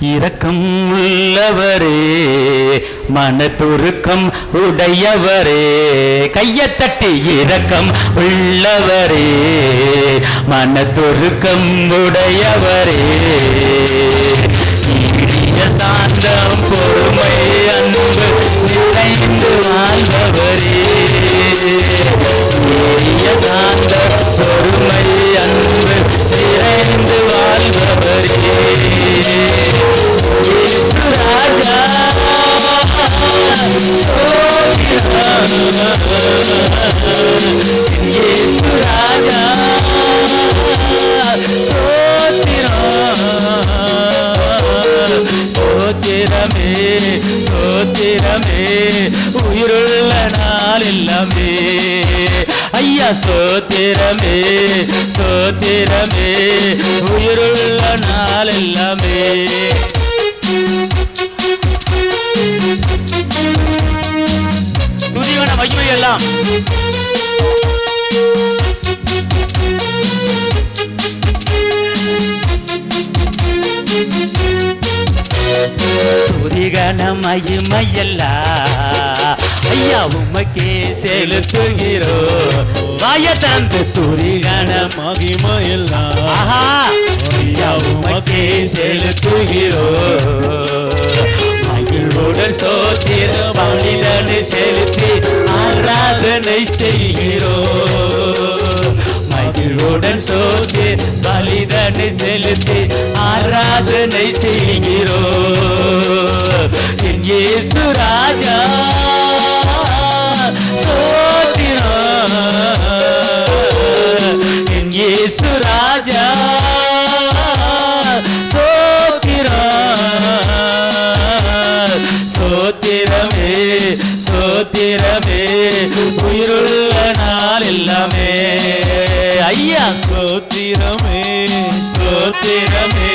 இரக்கம் உள்ளவரே மனதுருக்கம் உடையவரே. கையத்தட்டி இரக்கம் உள்ளவரே மனதுருக்கம் உடையவரே. நீடிய சாந்தம் பொறுமை அன்பு நிறைந்து வா சோத்திரமே சோத்திரமே உயிருள்ள நாள் எல்லாமே ஐயா சோத்திரமே சோத்திரமே உயிருள்ள நாள் எல்லாமே துதிகன மகிமையல்லா ஐயா உமக்கே செலுத்துகிறோ. வாய தந்து துதிகன மகிமையெல்லாம் ஐயா உமக்கே செலுத்துகிறோ. மகிழ்வுடன் மகிழ்வுடன் சோத்தி பலிதனை செலுத்தி ஆராதனை செய்கிறோ. இயேசு ராஜா சோத்திரம் இயேசு ராஜா. ஐயா சோத்திரமே.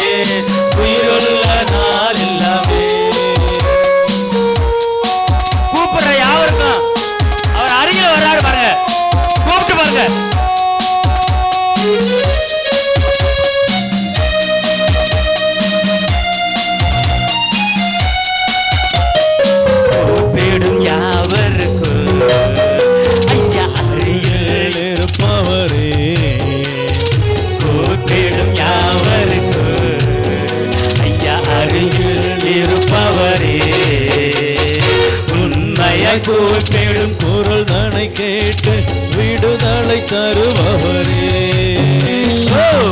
உண்மையை தேடும் குரல் தனை கேட்டு விடுதலை தருபவரே.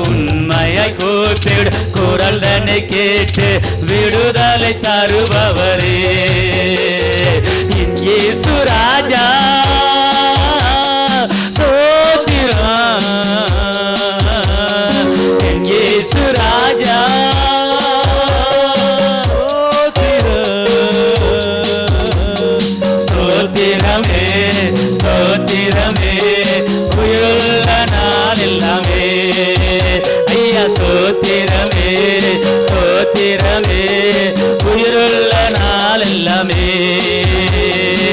உண்மையாய் உண்மையை குரல் தன்னை கேட்டு விடுதலை தருபவரே. இங்கே சுரா எல்லாமே உயிருள்ள நாள் எல்லாமே. ஐயா சோத்திரமே.